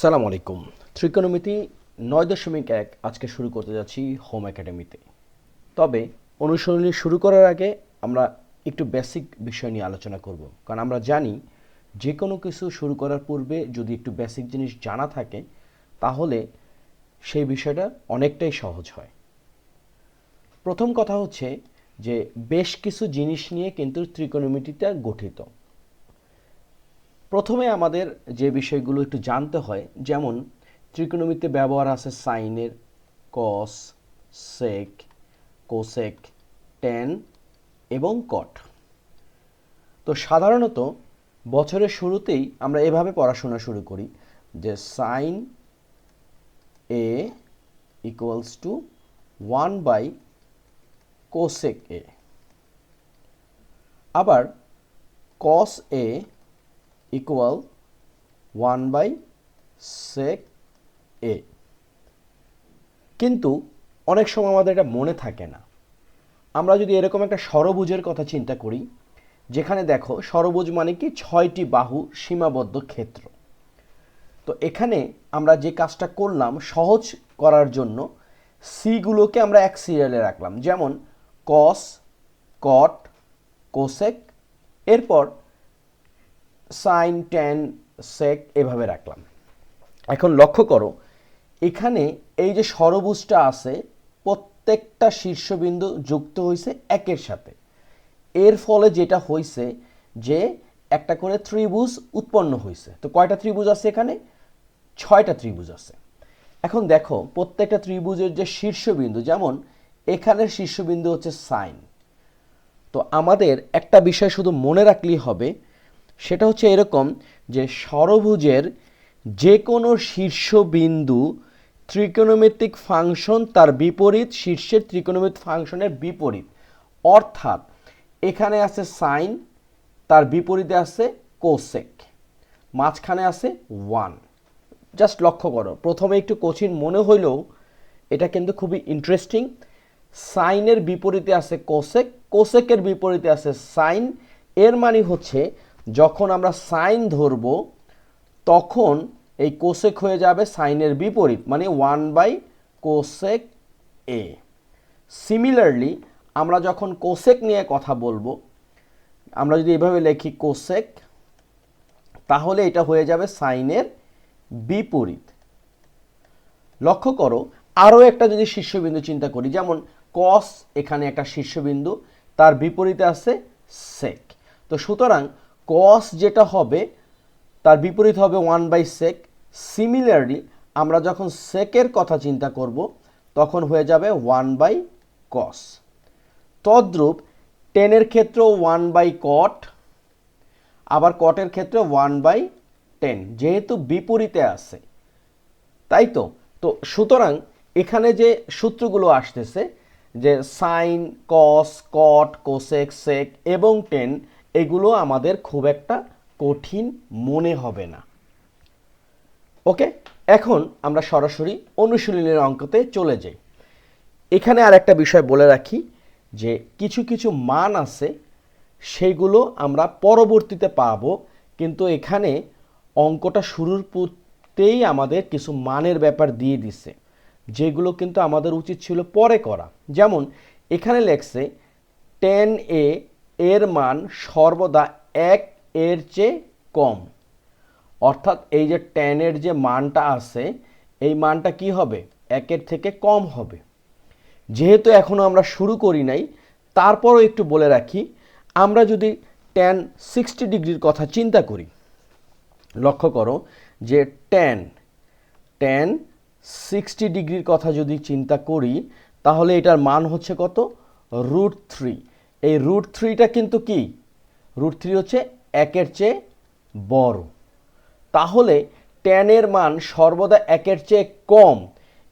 সালাম আলাইকুম। ত্রিকোণমিতি নয় দশমিক এক, আজকে শুরু করতে যাচ্ছি হোম একাডেমিতে। তবে অনুশীলনী শুরু করার আগে আমরা একটু বেসিক বিষয় নিয়ে আলোচনা করব। কারণ আমরা জানি যে কোনো কিছু শুরু করার পূর্বে যদি একটু বেসিক জিনিস জানা থাকে, তাহলে সেই বিষয়টা অনেকটাই সহজ হয়। প্রথম কথা হচ্ছে যে বেশ কিছু জিনিস নিয়ে কিন্তু ত্রিকোণমিতিটা গঠিত। প্রথমে আমাদের যে বিষয়গুলো একটু জানতে হয়, যেমন ত্রিকোণমিতিতে ব্যবহার আছে সাইনের কস সেক কোসেক টেন এবং কট তো সাধারণত বছরের শুরুতেই আমরা এভাবে পড়াশোনা শুরু করি যে sine A equals to one by cosec A আবার cos A equal one by sec A কিন্তু অনেক সময় আমাদের এটা মনে থাকে না। আমরা যদি এরকম একটা ষড়ভুজের কথা চিন্তা করি, যেখানে দেখো ষড়ভুজ মানে কি ছয়টি বাহু সীমাবদ্ধ ক্ষেত্র। তো এখানে আমরা যে কাজটা করলাম সহজ করার জন্য সিগুলোকে আমরা এক সিরিয়ালে রাখলাম। যেমন কস কট কোসেক এরপর সাইন টেন সেক এভাবে রাখলাম। এখন লক্ষ্য করো, এখানে এই যে ষড়ভুজটা আছে, প্রত্যেকটা শীর্ষবিন্দু যুক্ত হয়েছে একের সাথে। এর ফলে যেটা হয়েছে যে একটা করে ত্রিভুজ উৎপন্ন হয়েছে তো কয়টা ত্রিভুজ আছে এখানে? ছয়টা ত্রিভুজ আছে। এখন দেখো, প্রত্যেকটা ত্রিভুজের যে শীর্ষবিন্দু, যেমন এখানের শীর্ষবিন্দু হচ্ছে সাইন তো আমাদের একটা বিষয় শুধু মনে রাখলেই হবে সেটা হচ্ছে এরকম যে ষড়ভুজের যে কোনো শীর্ষবিন্দু ত্রিকোণমিতিক ফাংশন তার বিপরীত, শীর্ষের ত্রিকোণমিতিক ফাংশনের বিপরীত। অর্থাৎ এখানে আছে সাইন, তার বিপরীতে আছে কোসেক। মাঝখানে আছে ওয়ান। জাস্ট লক্ষ্য করো, প্রথমে একটু কঠিন মনে হইলেও এটা কিন্তু খুবই ইন্টারেস্টিং সাইনের বিপরীতে আছে কোসেক, কোসেকের বিপরীতে আছে সাইন। এর মানে হচ্ছে যখন আমরা সাইন ধরব, তখন এই কোসেক হয়ে যাবে সাইনের বিপরীত মানে one by cosec A. Similarly আমরা যখন কোসেক নিয়ে কথা বলব, আমরা যদি এভাবে লিখি কোসেক, তাহলে এটা হয়ে যাবে সাইনের বিপরীত। লক্ষ্য করো, আরও একটা যদি শীর্ষবিন্দু চিন্তা করি, যেমন কস এখানে একটা শীর্ষবিন্দু, তার বিপরীতে আছে সেক তো সুতরাং কস যেটা হবে, তার বিপরীত হবে ওয়ান বাই সেক সিমিলারলি আমরা যখন সেকের কথা চিন্তা করব, তখন হয়ে যাবে ওয়ান বাই কস তদ্রূপ টেনের ক্ষেত্রে ওয়ান বাই কট আবার কটের ক্ষেত্রে ওয়ান বাই টেন যেহেতু বিপরীতে আছে। তাই তো? তো সুতরাং এখানে যে সূত্রগুলো আসতেছে, যে সাইন কস কট কোসেক সেক এবং টেন এগুলো আমাদের খুব একটা কঠিন মনে হবে না। ওকে? এখন আমরা সরাসরি অনুশীলনের অঙ্কতে চলে যাই। এখানে আর একটা বিষয় বলে রাখি যে কিছু কিছু মান আছে, সেগুলো আমরা পরবর্তীতে পাবো, কিন্তু এখানে অঙ্কটা শুরুর পূর্বেই আমাদের কিছু মানের ব্যাপার দিয়ে দিছে, যেগুলো কিন্তু আমাদের উচিত ছিল পরে করা। যেমন, এখানে লেখছে টেন এ এর মান সর্বদা এক এর চেয়ে কম। অর্থাৎ এই যে টেনের যে মানটা আছে, এই মানটা কি হবে? একের থেকে কম হবে। যেহেতু এখনও আমরা শুরু করি নাই, তারপরও একটু বলে রাখি, আমরা যদি টেন সিক্সটি ডিগ্রির কথা চিন্তা করি, লক্ষ্য করো যে টেন টেন সিক্সটি ডিগ্রির কথা যদি চিন্তা করি, তাহলে এটার মান হচ্ছে কত? রুট থ্রি এই রুট থ্রিটা কিন্তু কি? রুট থ্রি হচ্ছে একের চেয়ে বড়। তাহলে টেনের মান সর্বদা একের চেয়ে কম।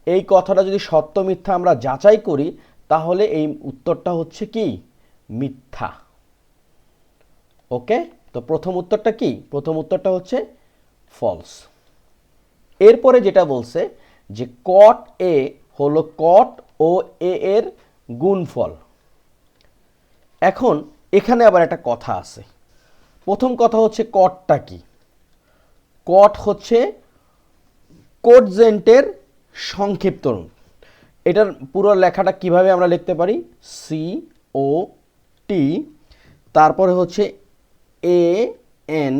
এই কথাটা যদি সত্য মিথ্যা আমরা যাচাই করি, তাহলে এই উত্তরটা হচ্ছে কি? মিথ্যা। ওকে তো প্রথম উত্তরটা কি? প্রথম উত্তরটা হচ্ছে ফলস এরপরে যেটা বলছে যে কট এ হলো কট ও এ এর গুণফল। এখন এখানে আবার একটা কথা আছে। প্রথম কথা হচ্ছে কটটা কি? কট হচ্ছে কোটজেন্টের সংক্ষিপ্ত রূপ। এটার পুরো লেখাটা কীভাবে আমরা লিখতে পারি? সি ও টি তারপরে হচ্ছে এ এন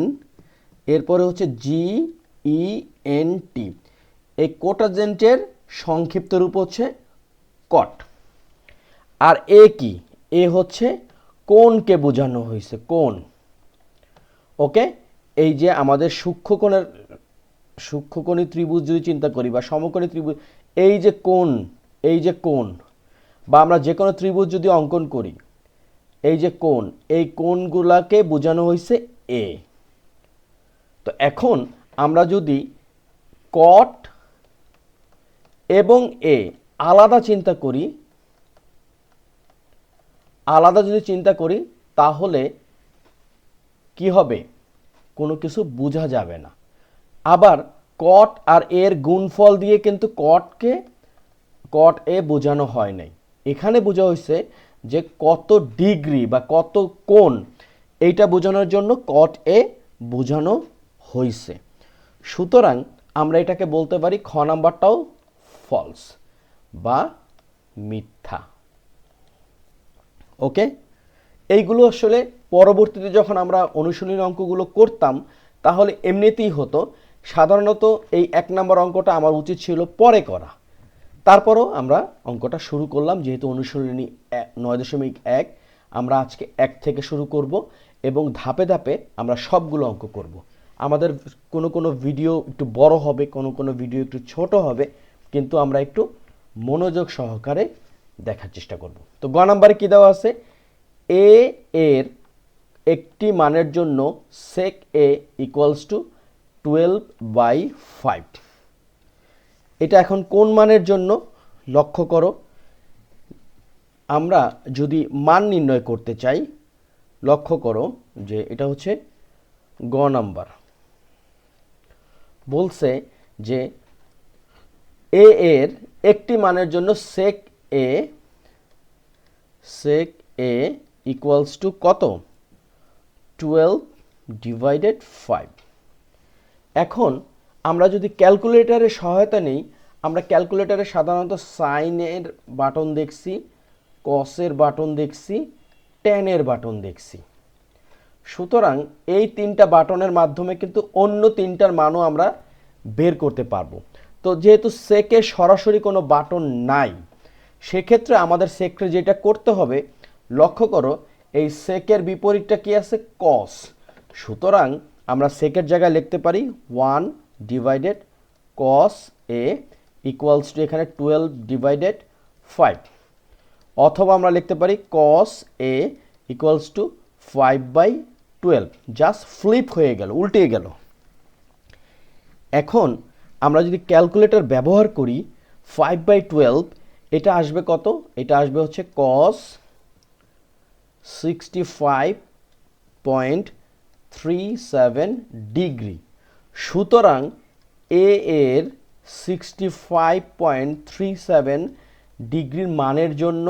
এরপরে হচ্ছে জি ই এন টি এই কোটাজেন্টের সংক্ষিপ্ত রূপ হচ্ছে কট আর এ কি? এ হচ্ছে কোনকে বোঝানো হয়েছে? কোন? ওকে? এই যে আমাদের সূক্ষ্মকোণের, সূক্ষ্মকোণী ত্রিভুজ যদি চিন্তা করি বা সমকোণী ত্রিভুজ, এই যে কোণ, এই যে কোণ, বা আমরা যে কোনো ত্রিভুজ যদি অঙ্কন করি, এই যে কোণ, এই কোণগুলাকে বোঝানো হয়েছে এ তো এখন আমরা যদি কট এবং এ আলাদা চিন্তা করি আলাদা যদি চিন্তা করি, তাহলে কি হবে? কোনো কিছু বোঝা যাবে না। আবার কট আর এর গুণফল দিয়ে কিন্তু কটকে কট এ বোঝানো হয় নাই। এখানে বোঝা হয়েছে যে কত ডিগ্রি বা কত কোণ এইটা বোঝানোর জন্য কট এ বোঝানো হয়েছে। সুতরাং আমরা এটাকে বলতে পারি খ নাম্বারটাও ফলস বা মিথ্যা। ওকে? এইগুলো আসলে পরবর্তীতে যখন আমরা অনুশীলনী অঙ্কগুলো করতাম, তাহলে এমনিতেই হতো, সাধারণত এই এক নম্বর অঙ্কটা আমার উচিত ছিল পরে করা। তারপরও আমরা অঙ্কটা শুরু করলাম, যেহেতু অনুশীলনী নয় দশমিক এক, আমরা আজকে এক থেকে শুরু করব এবং ধাপে ধাপে আমরা সবগুলো অঙ্ক করব। আমাদের কোনো কোনো ভিডিও একটু বড় হবে, কোনো কোনো ভিডিও একটু ছোট হবে, কিন্তু আমরা একটু মনোযোগ সহকারে দেখার চেষ্টা করব। তো গ নাম্বারে কী দেওয়া আছে? এ এর একটি মানের জন্য sec A equals to twelve by five এটা এখন কোন মানের জন্য? লক্ষ্য করো। আমরা যদি মান নির্ণয় করতে চাই, লক্ষ্য করো যে এটা হচ্ছে গ নাম্বার। বলছে যে এ এর একটি মানের জন্য sec A sec A equals to কত? টুয়েলভ ডিভাইডেড ফাইভ এখন আমরা যদি ক্যালকুলেটরের সহায়তা নেই, আমরা ক্যালকুলেটরে সাধারণত সাইনের বাটন দেখছি কসের বাটন দেখছি টেনের বাটন দেখছি। সুতরাং এই তিনটা বাটনের মাধ্যমে কিন্তু অন্য তিনটার মানও আমরা বের করতে পারব। তো যেহেতু সেকে সরাসরি কোনো বাটন নাই সেক্ষেত্রে আমাদের সেক্রে যেটা করতে হবে, লক্ষ্য করো, এই সেকের বিপরীতটা কি আছে? কস সুতরাং আমরা সেকের জায়গায় লিখতে পারি one divided cos A equals to এখানে টুয়েলভ ডিভাইডেড ফাইভ অথবা আমরা লিখতে পারি cos A equals to five by twelve just flip হয়ে গেল, উল্টে গেল। এখন আমরা যদি ক্যালকুলেটর ব্যবহার করি ফাইভ বাই টুয়েলভ এটা আসবে কত? এটা আসবে হচ্ছে cos sixty five point three seven degree সুতরাং এ এর sixty five point three seven ডিগ্রির মানের জন্য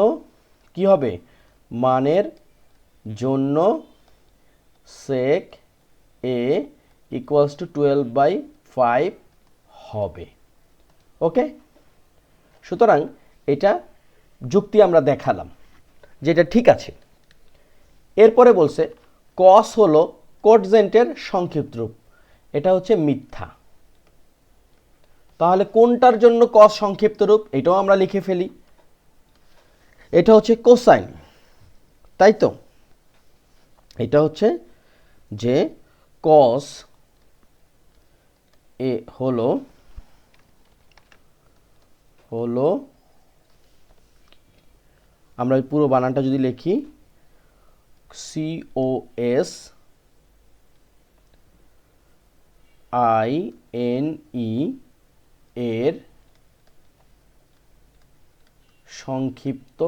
কি হবে? মানের জন্য sec A equals to twelve by five হবে। ওকে সুতরাং এটা যুক্তি আমরা দেখালাম, যেটা ঠিক আছে। এরপরে বলছে কস হলো কোটজেন্টের সংক্ষিপ্ত রূপ, এটা হচ্ছে মিথ্যা। তাহলে কোনটার জন্য কস সংক্ষিপ্ত রূপ, এটাও আমরা লিখে ফেলি। এটা হচ্ছে কোসাইন তাই তো? এটা হচ্ছে যে কস এ হলো হলো আমরা পুরো বানানটা যদি লিখি C O S I N E এর সংক্ষিপ্ত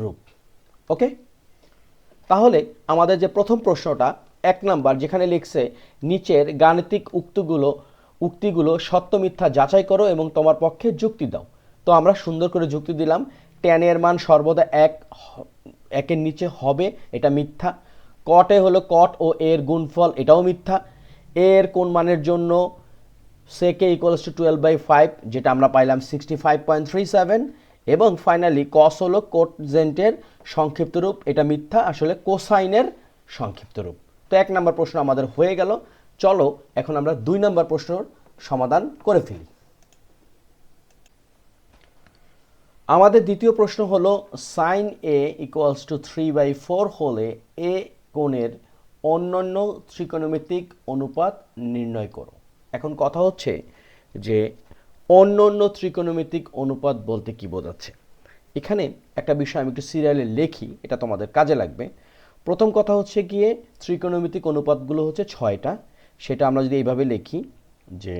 রূপ। ওকে তাহলে আমাদের যে প্রথম প্রশ্নটা, এক নাম্বার, যেখানে লিখছে, নিচের গাণিতিক উক্তিগুলো উক্তিগুলো সত্য মিথ্যা যাচাই করো এবং তোমার পক্ষে যুক্তি দাও। তো আমরা সুন্দর করে যুক্তি দিলাম টেনের মান সর্বদা এক একের নিচে হবে, এটা মিথ্যা। কটে হলো কট ও এর গুণফল, এটাও মিথ্যা। এর কোন মানের জন্য সেকে equals to twelve by five যেটা আমরা পাইলাম sixty five point three seven এবং ফাইনালি কস হলো কোটজেন্টের সংক্ষিপ্ত রূপ, এটা মিথ্যা, আসলে কোসাইনের সংক্ষিপ্ত রূপ। তো এক নম্বর প্রশ্ন আমাদের হয়ে গেল। চলো, এখন আমরা দুই নম্বর প্রশ্নর সমাধান করে ফেলি। আমাদের দ্বিতীয় প্রশ্ন হলো sine A equals to three by four হলে এ কোণের অন্যান্য ত্রিকোণমিতিক অনুপাত নির্ণয় করো। এখন কথা হচ্ছে যে অন্য অন্য ত্রিকোণমিতিক অনুপাত বলতে কি বোঝাচ্ছে? এখানে একটা বিষয় আমি একটু সিরিয়ালে লিখি, এটা তোমাদের কাজে লাগবে। প্রথম কথা হচ্ছে গিয়ে ত্রিকোণমিতিক অনুপাতগুলো হচ্ছে ছয়টা। সেটা আমরা যদি এইভাবে লিখি যে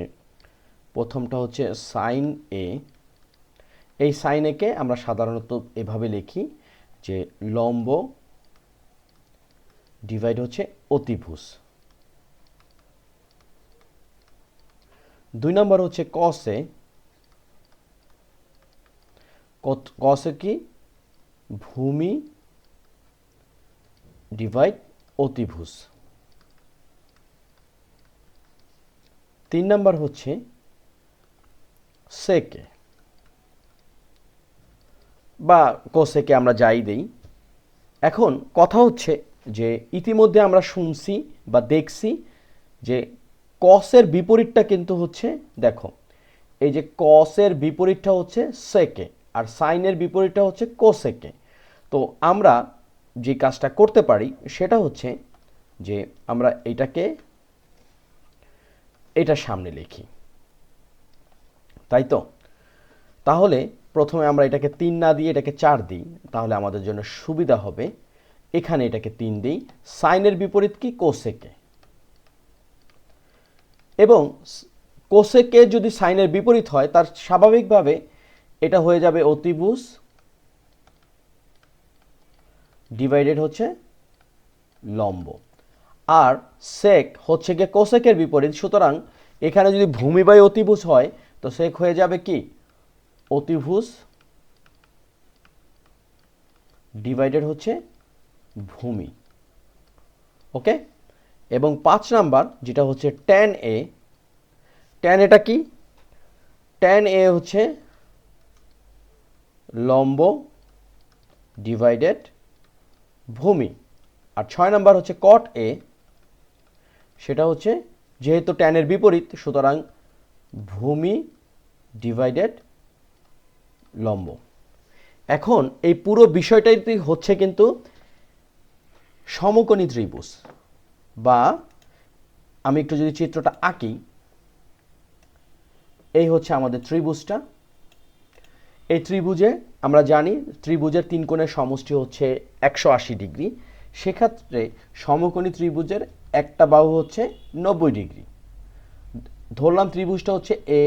প্রথমটা হচ্ছে সাইন এ এই সাইন একে আমরা সাধারণত এভাবে লিখি যে লম্ব ডিভাইড হচ্ছে অতিভুজ। দুই নম্বর হচ্ছে কসে কসে কি? ভূমি ডিভাইড অতিভুজ। তিন নম্বর হচ্ছে সেকে বা কোসেকে আমরা যাই দেই। এখন কথা হচ্ছে যে ইতিমধ্যে আমরা শুনছি বা দেখছি যে কসের বিপরীতটা কিন্তু হচ্ছে, দেখো, এই যে কসের বিপরীতটা হচ্ছে সেকে আর সাইনের বিপরীতটা হচ্ছে কোসেকে। তো আমরা যে কাজটা করতে পারি সেটা হচ্ছে যে আমরা এটাকে এটা সামনে লিখি। তাই তো? তাহলে প্রথমে আমরা এটাকে তিন না দিয়ে এটাকে চার দিই, তাহলে আমাদের জন্য সুবিধা হবে। এখানে এটাকে তিন দিই। সাইনের বিপরীত কি? কোসেকে। এবং কোসেকে যদি সাইনের বিপরীত হয়, তার স্বাভাবিকভাবে এটা হয়ে যাবে অতিভুজ ডিভাইডেড হচ্ছে লম্ব। আর সেক হচ্ছে গিয়ে কোসেকের বিপরীত। সুতরাং এখানে যদি ভূমি বাই অতিভুজ হয়, তো সেক হয়ে যাবে কি? অতিভুজ ডিভাইডেড হচ্ছে ভূমি, ওকে? এবং পাঁচ নাম্বার যেটা হচ্ছে ট্যান এ ট্যান এটা কি? ট্যান এ হচ্ছে লম্ব ডিভাইডেড ভূমি, আর ছয় নাম্বার হচ্ছে কট এ সেটা হচ্ছে যেহেতু ট্যানের বিপরীত, সুতরাং ভূমি ডিভাইডেড লম্ব। এখন এই পুরো বিষয়টাই হচ্ছে কিন্তু সমকোণী ত্রিভুজ বা আমি একটু যদি চিত্রটা আঁকি, এই হচ্ছে আমাদের ত্রিভুজটা। এই ত্রিভুজে আমরা জানি ত্রিভুজের তিন কোণের সমষ্টি হচ্ছে একশো আশি ডিগ্রি। সেক্ষেত্রে সমকোণী ত্রিভুজের একটা বাহু হচ্ছে নব্বই ডিগ্রি। ধরলাম ত্রিভুজটা হচ্ছে এ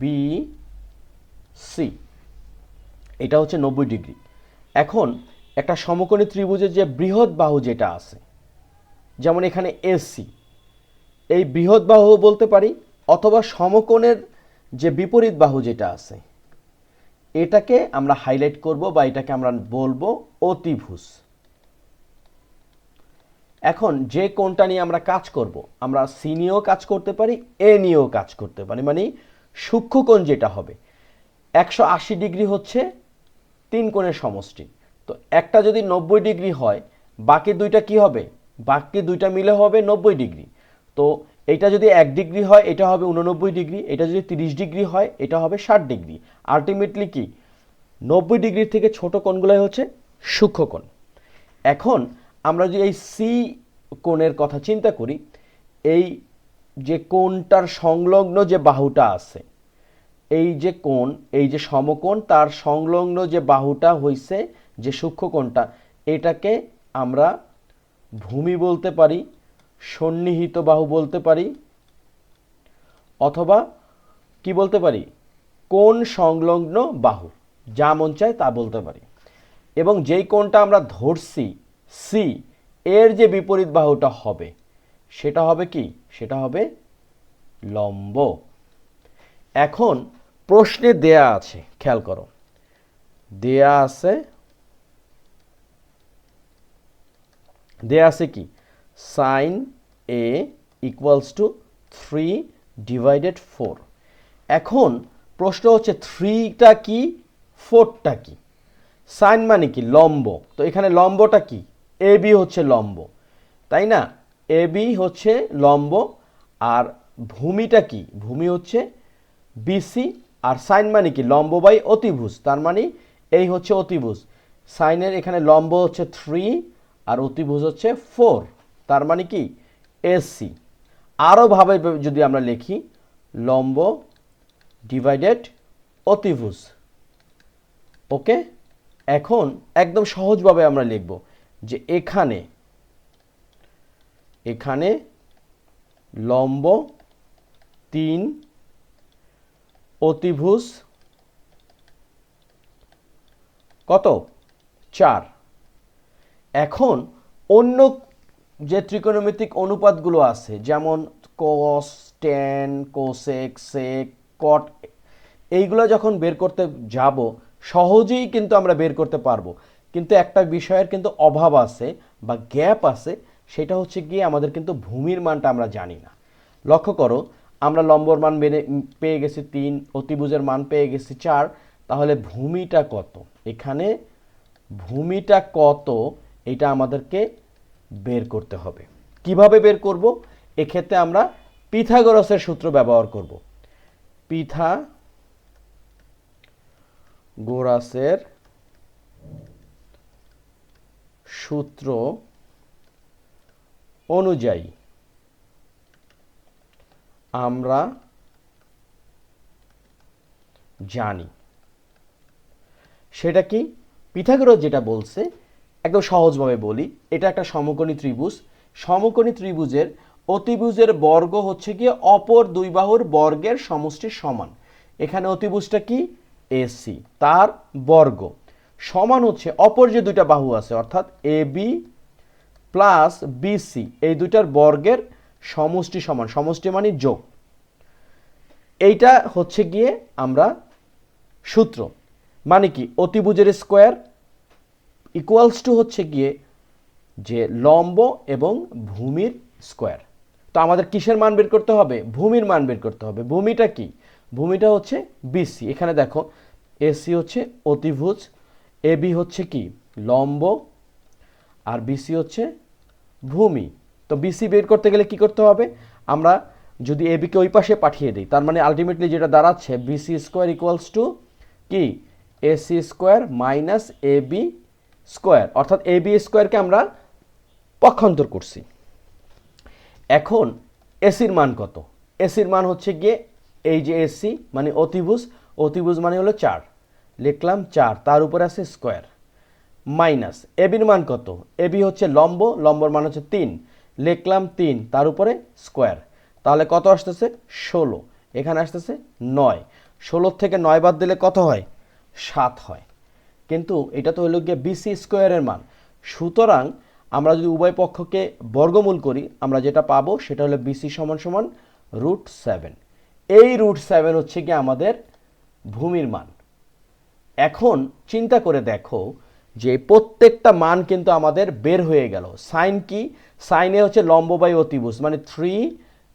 বি সি এটা হচ্ছে নব্বই ডিগ্রি। এখন একটা সমকোণী ত্রিভুজের যে বৃহৎ বাহু যেটা আছে, যেমন এখানে এসি এই বৃহৎ বাহু বলতে পারি অথবা সমকোণের যে বিপরীত বাহু যেটা আছে, এটাকে আমরা হাইলাইট করব বা এটাকে আমরা বলব অতিভুজ। এখন যে কোণটা নিয়ে আমরা কাজ করব, আমরা সি নিয়েও কাজ করতে পারি এ নিয়েও কাজ করতে পারি মানে সূক্ষ্মকোণ যেটা হবে। একশো আশি ডিগ্রি হচ্ছে তিন কোণের সমষ্টি। তো একটা যদি নব্বই ডিগ্রি হয়, বাকি দুইটা কি হবে? বাকি দুইটা মিলে হবে নব্বই ডিগ্রি। তো এটা যদি এক ডিগ্রি হয়, এটা হবে উননব্বই ডিগ্রি। এটা যদি তিরিশ ডিগ্রি হয়, এটা হবে ষাট ডিগ্রি। আলটিমেটলি কি? নব্বই ডিগ্রির থেকে ছোট কোণগুলোই হচ্ছে সূক্ষ্ম কোণ। এখন আমরা যদি এই সি কোণের কথা চিন্তা করি, এই যে কোণটার সংলগ্ন যে বাহুটা আছে এই যে কোণ, এই যে সমকোণ, তার সংলগ্ন যে বাহুটা হইছে, যে সূক্ষ্মকোণটা এটাকে আমরা ভূমি বলতে পারি, সন্নিহিত বাহু বলতে পারি, অথবা কি বলতে পারি? কোন সংলগ্ন বাহু, যা মন চায় তা বলতে পারি। এবং যেই কোণটা আমরা ধরছি সি এর যে বিপরীত বাহুটা হবে, সেটা হবে কি? সেটা হবে লম্ব। এখন প্রশ্নে দেয়া আছে, খেয়াল করো। দেয়া আছে দেয়া আছে কি? Sine A equals to three divided four এখন প্রশ্ন হচ্ছে থ্রিটা কি ফোরটা কি? সাইন মানে কি? লম্ব। তো এখানে লম্বটা কি? এ বি হচ্ছে লম্ব। তাই না? এ বি হচ্ছে লম্ব। আর ভূমিটা কি? ভূমি হচ্ছে বিসি আর সাইন মানে কি? লম্ব বাই অতিভুজ। তার মানে এই হচ্ছে অতিভুজ। সাইনের এখানে লম্ব হচ্ছে থ্রি আর অতিভুজ হচ্ছে ফোর তার মানে কি? এসি আরও ভাবে যদি আমরা লিখি, লম্ব ডিভাইডেড অতিভুজ। ওকে? এখন একদম সহজভাবে আমরা লিখব যে এখানে এখানে লম্ব তিন অতিভুজ কত? চার। এখন অন্য যে ত্রিকোণমিতিক অনুপাতগুলো আছে, যেমন কস টেন কোসেক সেক কট এইগুলো যখন বের করতে যাব, সহজেই কিন্তু আমরা বের করতে পারব। কিন্তু একটা বিষয়ের কিন্তু অভাব আছে বা গ্যাপ আছে, সেটা হচ্ছে গিয়ে আমাদের কিন্তু ভূমির মানটা আমরা জানি না। লক্ষ্য করো আমরা লম্বর মান পেয়ে গেছি তিন, অতিভুজের মান পেয়ে গেছি চার, তাহলে ভূমিটা কত? এখানে ভূমিটা কত? এটা আমাদেরকে বের করতে হবে। কীভাবে বের করব? এক্ষেত্রে আমরা পিথাগোরাসের সূত্র ব্যবহার করব। পিথা গোরাসের সূত্র অনুযায়ী আমরা জানি। সেটা কি? পিথাগোরাস যেটা বলছে, একদম সহজভাবে বলি, এটা একটা সমকোণী ত্রিভুজ। সমকোণী ত্রিভুজের অতিভুজের বর্গ হচ্ছে গিয়ে অপর দুই বাহুর বর্গের সমষ্টির সমান। এখানে অতিভুজটা কি? এসি, তার বর্গ। সমান হচ্ছে, অপর যে দুইটা বাহু আছে, অর্থাৎ এ বি প্লাস বিসি এই দুইটার বর্গের সমষ্টি সমান। সমষ্টি মানে যোগ। এইটা হচ্ছে গিয়ে আমরা সূত্র। মানে কি? অতিভুজের স্কোয়ার ইকুয়ালস টু হচ্ছে গিয়ে যে লম্ব এবং ভূমির স্কোয়ার তো আমাদের কিসের মান বের করতে হবে? ভূমির মান বের করতে হবে। ভূমিটা কি? ভূমিটা হচ্ছে বিসি এখানে দেখো এসি হচ্ছে অতিভুজ এবি হচ্ছে কি? লম্ব, আর বিসি হচ্ছে ভূমি। তো বিসি বের করতে গেলে কি করতে হবে? আমরা যদি এবিকে ওই পাশে পাঠিয়ে দিই, তার মানে আলটিমেটলি যেটা দাঁড়াচ্ছে বিসি স্কোয়ার ইকুয়ালস টু কি? AC square minus A B square অর্থাৎ এ বি স্কোয়ারকে আমরা পক্ষান্তর করছি। এখন এসির মান কত? এসির মান হচ্ছে গিয়ে এই যে এসি মানে অতিভুজ অতিভুজ মানে হলো চার। লিখলাম চার, তার উপরে আছে স্কোয়ার মাইনাস এবির মান কত? এবি হচ্ছে লম্ব, লম্বর মান হচ্ছে তিন। লিখলাম তিন, তার উপরে স্কোয়ার তাহলে কত আসতেছে? ষোলো। এখানে আসতেছে নয়। ষোলোর থেকে নয় বাদ দিলে কত হয়? সাত হয়। কিন্তু এটা তো হলো গিয়ে বিসি স্কোয়ারের মান। সুতরাং আমরা যদি উভয় পক্ষকে বর্গমূল করি, আমরা যেটা পাবো সেটা হলো বিসি সমান সমান রুট সেভেন। এই রুট সেভেন হচ্ছে গিয়ে আমাদের ভূমির মান। এখন চিন্তা করে দেখো যে প্রত্যেকটা মান কিন্তু আমাদের বের হয়ে গেল। সাইন কি? সাইনে হচ্ছে লম্ব বাই অতিভুজ মানে থ্রি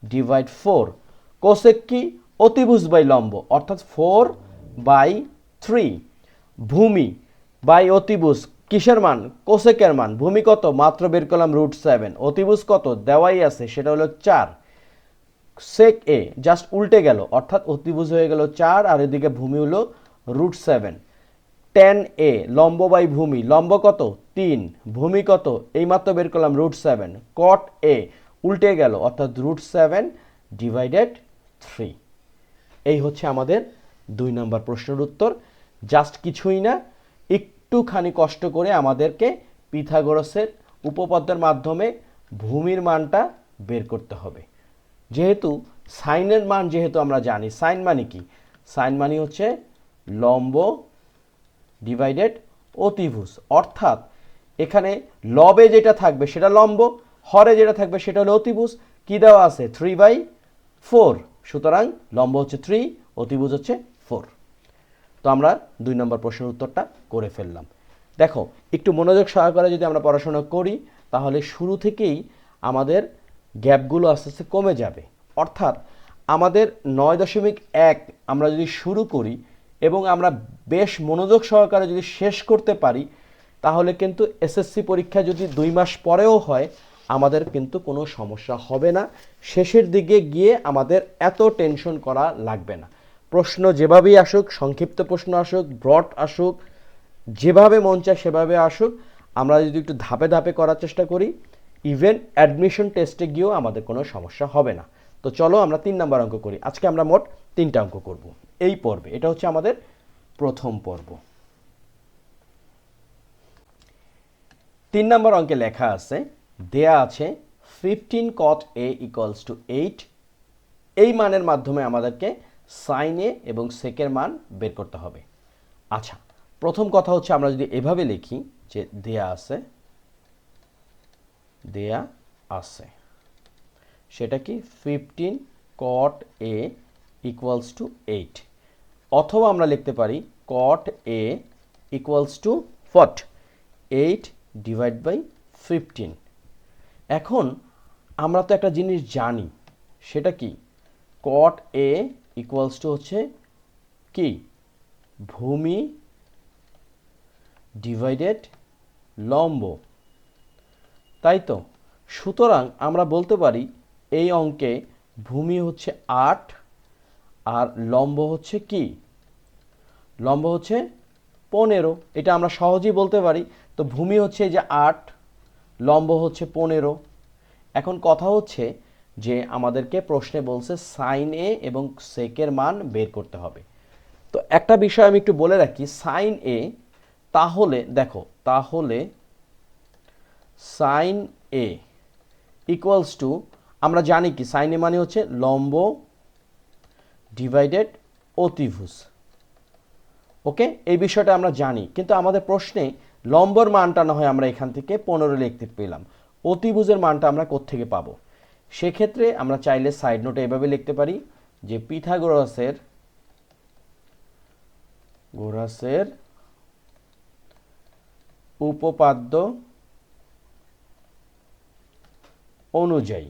ডিভাইড ফোর কোসেক কি? অতিভুজ বাই লম্ব, অর্থাৎ ফোর বাই থ্রি ভূমি বাই অতিভুজ, কিসের মান? কোসেকের মান। ভূমি কত? মাত্র বের করলাম রুট সেভেন অতিভুজ কত? দেওয়াই আছে, সেটা হলো চার। সেক এ জাস্ট উল্টে গেল, অর্থাৎ অতিভুজ হয়ে গেল চার, আর এদিকে ভূমি হলো রুট সেভেন টেন এ লম্ব বাই ভূমি। লম্ব কত? তিন। ভূমি কত? এইমাত্র বের করলাম রুট সেভেন কট এ উল্টে গেল, অর্থাৎ রুট সেভেন ডিভাইডেড থ্রি এই হচ্ছে আমাদের দুই নম্বর প্রশ্নের উত্তর। জাস্ট কিছুই না, একটুখানি কষ্ট করে আমাদেরকে পিথাগোরাসের উপপাদ্যের মাধ্যমে ভূমির মানটা বের করতে হবে। যেহেতু সাইনের মান যেহেতু আমরা জানি, সাইন মানে কি? সাইন মানে হচ্ছে লম্ব ডিভাইডেড অতিভুজ। অর্থাৎ এখানে লবে যেটা থাকবে সেটা লম্ব হরে যেটা থাকবে সেটা হলো অতিভুজ। কি দেওয়া আছে? থ্রি বাই ফোর সুতরাং লম্ব হচ্ছে থ্রি অতিভুজ হচ্ছে ফোর তো আমরা দুই নম্বর প্রশ্নের উত্তরটা করে ফেললাম। দেখো, একটু মনোযোগ সহকারে যদি আমরা পড়াশোনা করি, তাহলে শুরু থেকেই আমাদের গ্যাপগুলো আস্তে আস্তে কমে যাবে। অর্থাৎ আমাদের নয় দশমিক এক আমরা যদি শুরু করি এবং আমরা বেশ মনোযোগ সহকারে যদি শেষ করতে পারি, তাহলে কিন্তু এসএসসি পরীক্ষা যদি দুই মাস পরেও হয় আমাদের কিন্তু কোনো সমস্যা হবে না। শেষের দিকে গিয়ে আমাদের এত টেনশন করা লাগবে না। প্রশ্ন যেভাবেই আসুক, সংক্ষিপ্ত প্রশ্ন আসুক, ব্রড আসুক, যেভাবে মন চায় সেভাবে আসুক, আমরা যদি একটু ধাপে ধাপে করার চেষ্টা করি ইভেন অ্যাডমিশন টেস্টে গিয়েও আমাদের কোনো সমস্যা হবে না। তো চলো আমরা তিন নাম্বার অঙ্ক করি। আজকে আমরা মোট তিনটা অঙ্ক করব। এই পর্বে, এটা হচ্ছে আমাদের প্রথম পর্ব। তিন নম্বর অঙ্কে লেখা আছে দেয়া আছে fifteen cot A equals to eight এই মানের মাধ্যমে আমাদেরকে সাইন এ এবং সেকের মান বের করতে হবে। আচ্ছা প্রথম কথা হচ্ছে আমরা যদি এভাবে লিখি যে দেয়া আছে দেয়া আছে। সেটা কি? Fifteen cot A equals to eight অথবা আমরা লিখতে পারি কট এ ইকুয়ালস টু ফট এইট ডিভাইড বাই ফিফটিন এখন আমরা তো একটা জিনিস জানি, সেটা কি? কট এ ইকুয়ালস টু হচ্ছে কি? ভূমি ডিভাইডেড লম্ব। তাই তো? সুতরাং আমরা বলতে পারি এই অঙ্কে ভূমি হচ্ছে আট আর লম্ব হচ্ছে কি? লম্ব হচ্ছে পনেরো। এটা আমরা সহজেই বলতে পারি। তো ভূমি হচ্ছে যে আট লম্ব হচ্ছে পনেরো। এখন কথা হচ্ছে যে আমাদেরকে প্রশ্নে বলছে সাইন এ এবং সেকের মান বের করতে হবে। তো একটা বিষয় আমি একটু বলে রাখি সাইন এ তাহলে, দেখো, তাহলে সাইন এ ইকুয়ালস টু আমরা জানি কি সাইন এ মানে হচ্ছে লম্ব ডিভাইডেড অতিভুজ। ওকে এই বিষয়টা আমরা জানি, কিন্তু আমাদের প্রশ্নে লম্বর মানটা না হয় আমরা এখান থেকে পনেরো লিখতে পেলাম। অতিভুজের মানটা আমরা কোত্থেকে পাবো? সেক্ষেত্রে আমরা চাইলে সাইড নোটে এভাবে লিখতে পারি যে পিথাগোরাসের গোরাসের উপপাদ্য অনুযায়ী।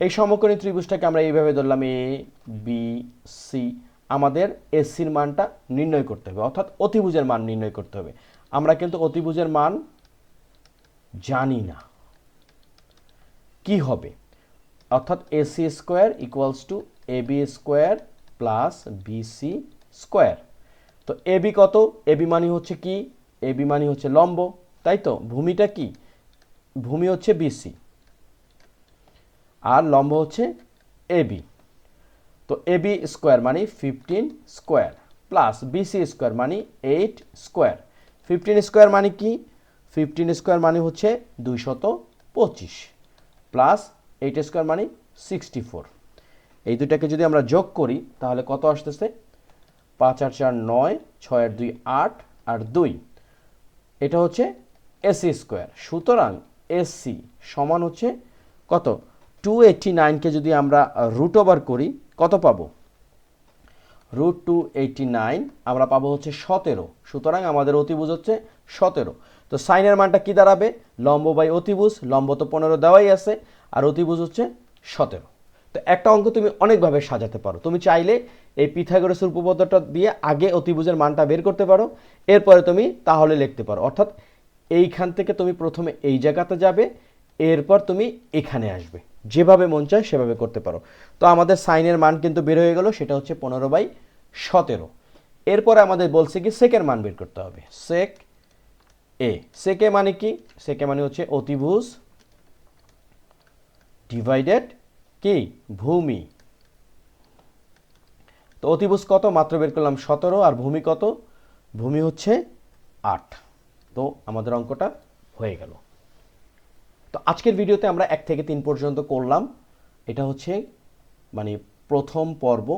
এই সমকোণী ত্রিভুজটাকে আমরা এইভাবে ধরলাম এ বি সি আমাদের এসির মানটা নির্ণয় করতে হবে, অর্থাৎ অতিভুজের মান নির্ণয় করতে হবে। আমরা কিন্তু অতিভুজের মান জানি না। কি হবে? অর্থাৎ AC square equals to A B square plus BC square. তো এবি কত? এবি মানি হচ্ছে কি? এবি মানি হচ্ছে লম্ব, তাই তো? ভূমিটা কি? ভূমি হচ্ছে বিসি আর লম্ব হচ্ছে এবি তো এবি স্কোয়ার মানে fifteen square plus BC square মানে এইট স্কোয়ার ফিফটিন স্কোয়ার মানে কি? ফিফটিন স্কোয়ার মানে হচ্ছে দুইশত পঁচিশ প্লাস এইট স্কোয়ার মানে সিক্সটি ফোর এই দুটাকে যদি আমরা যোগ করি, তাহলে কত আসতেছে? পাঁচ আর চার নয়, ছয় আর দুই আট, আর দুই। এটা হচ্ছে এসি স্কোয়ার সুতরাং এসি সমান হচ্ছে কত? টু এইটটি নাইনকে যদি আমরা রুট ওভার করি কত পাবো? রুট টু এইটটি নাইন আমরা পাবো হচ্ছে সতেরো। সুতরাং আমাদের অতিভুজ হচ্ছে সতেরো। তো সাইনের মানটা কি দাঁড়াবে? লম্ব বাই অতিভুজ, লম্ব তো পনেরো দেওয়াই আছে, আর অতিভুজ হচ্ছে সতেরো। তো একটা অঙ্ক তুমি অনেকভাবে সাজাতে পারো। তুমি চাইলে এই পিথাগোরাসের উপপাদ্যটা দিয়ে আগে অতিভুজের মানটা বের করতে পারো, এরপরে তুমি তাহলে লিখতে পারো। অর্থাৎ এইখান থেকে তুমি প্রথমে এই জায়গাতে যাবে, এরপর তুমি এখানে আসবে। যেভাবে মন চায় সেভাবে করতে পারো। তো আমাদের সাইনের মান কিন্তু বের হয়ে গেল, সেটা হচ্ছে পনেরো বাই সতেরো। এরপরে আমাদের বলছে কি সেকের মান বের করতে হবে। সেক এ সেকে মানে কি? সেকে মানে হচ্ছে অতিভুজ ডিভাইডেড কি? ভূমি। তো অতিভুজ কত? মাত্র বের করলাম সতেরো, আর ভূমি কত? ভূমি হচ্ছে আট। তো আমাদের অঙ্কটা হয়ে গেল। তো আজকের ভিডিওতে আমরা এক থেকে তিন পর্যন্ত করলাম। এটা হচ্ছে মানে প্রথম পর্ব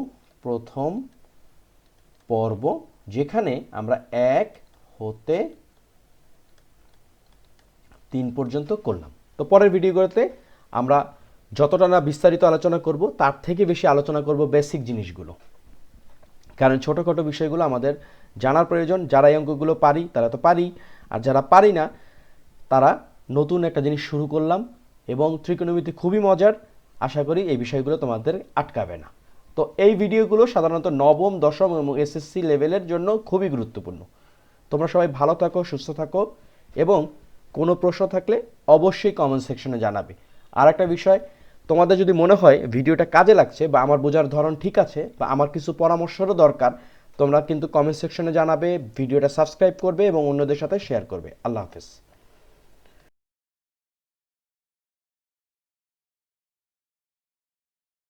প্রথম পর্ব, যেখানে আমরা এক হতে তিন পর্যন্ত করলাম। তো পরের ভিডিওগুলোতে আমরা যতটা না বিস্তারিত আলোচনা করব, তার থেকে বেশি আলোচনা করব বেসিক জিনিসগুলো। কারণ ছোটোখাটো বিষয়গুলো আমাদের জানার প্রয়োজন। যারা এই অঙ্কগুলো পারি, তারা তো পারি। আর যারা পারি না, তারা নতুন একটা জিনিস শুরু করলাম এবং ত্রিকোণমিতি খুবই মজার। আশা করি এই বিষয়গুলো তোমাদের আটকাবে না। তো এই ভিডিওগুলো সাধারণত নবম, দশম এবং এসএসসি লেভেলের জন্য খুবই গুরুত্বপূর্ণ। তোমরা সবাই ভালো থাকো, সুস্থ থাকো এবং কোনো প্রশ্ন থাকলে অবশ্যই কমেন্ট সেকশনে জানাবে। আর একটা বিষয়, তোমাদের যদি মনে হয় ভিডিওটা কাজে লাগছে বা আমার বোঝার ধরন ঠিক আছে বা আমার কিছু পরামর্শরও দরকার, তোমরা কিন্তু কমেন্ট সেকশনে জানাবে, ভিডিওটা সাবস্ক্রাইব করবে এবং অন্যদের সাথে শেয়ার করবে। আল্লাহ হাফেজ।